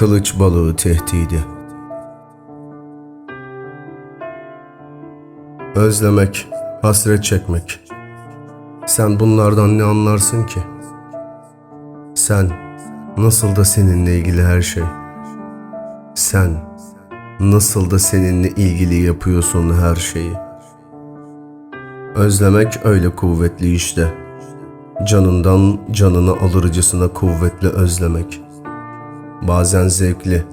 Kılıç balığı tehdidi. Özlemek, hasret çekmek. Sen bunlardan ne anlarsın ki? Sen, nasıl da seninle ilgili her şey. Sen, nasıl da seninle ilgili yapıyorsun her şeyi. Özlemek öyle kuvvetli işte. Canından canını alırcasına kuvvetli özlemek. Bazen zevkli,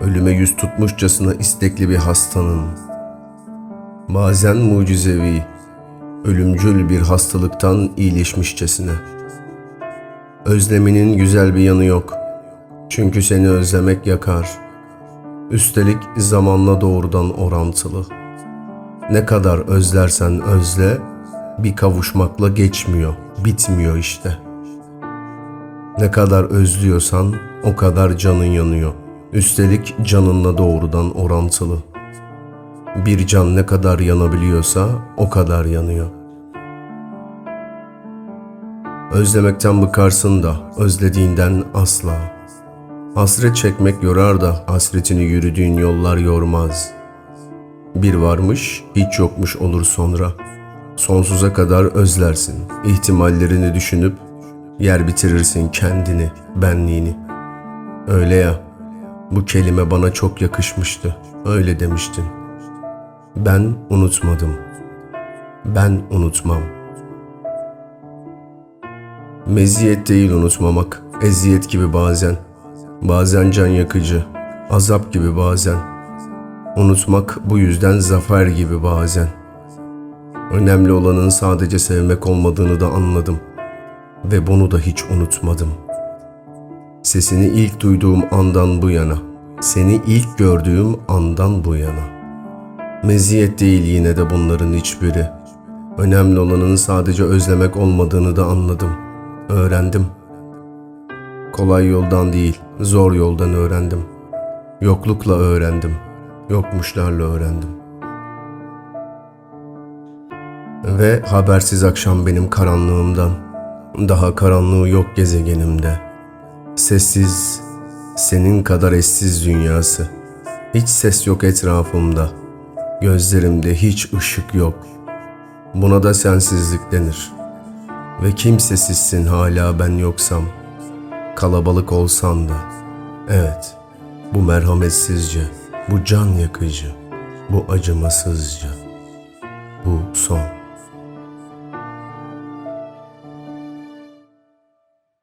ölüme yüz tutmuşçasına istekli bir hastanın. Bazen mucizevi, ölümcül bir hastalıktan iyileşmişçesine. Özleminin güzel bir yanı yok. Çünkü seni özlemek yakar. Üstelik zamanla doğrudan orantılı. Ne kadar özlersen özle, bir kavuşmakla geçmiyor, bitmiyor işte. Ne kadar özlüyorsan o kadar canın yanıyor. Üstelik canınla doğrudan orantılı. Bir can ne kadar yanabiliyorsa o kadar yanıyor. Özlemekten bıkarsın da özlediğinden asla. Hasret çekmek yorar da hasretini yürüdüğün yollar yormaz. Bir varmış hiç yokmuş olur sonra. Sonsuza kadar özlersin. ihtimallerini düşünüp yer bitirirsin kendini, benliğini. Öyle ya. Bu kelime bana çok yakışmıştı. Öyle demiştin. Ben unutmadım. Ben unutmam. Meziyet değil unutmamak, eziyet gibi bazen. Bazen can yakıcı, azap gibi bazen. Unutmak bu yüzden zafer gibi bazen. Önemli olanın sadece sevmek olmadığını da anladım ve bunu da hiç unutmadım. Sesini ilk duyduğum andan bu yana, seni ilk gördüğüm andan bu yana. Meziyet değil yine de bunların hiçbiri. Önemli olanın sadece özlemek olmadığını da anladım. Öğrendim. Kolay yoldan değil, zor yoldan öğrendim. Yoklukla öğrendim. Yokmuşlarla öğrendim. Ve habersiz akşam benim karanlığımdan. Daha karanlığı yok gezegenimde. Sessiz, senin kadar eşsiz dünyası. Hiç ses yok etrafımda. Gözlerimde hiç ışık yok. Buna da sensizlik denir. Ve kimsesizsin hala ben yoksam. Kalabalık olsan da. Evet, bu merhametsizce, bu can yakıcı, bu acımasızca, bu son.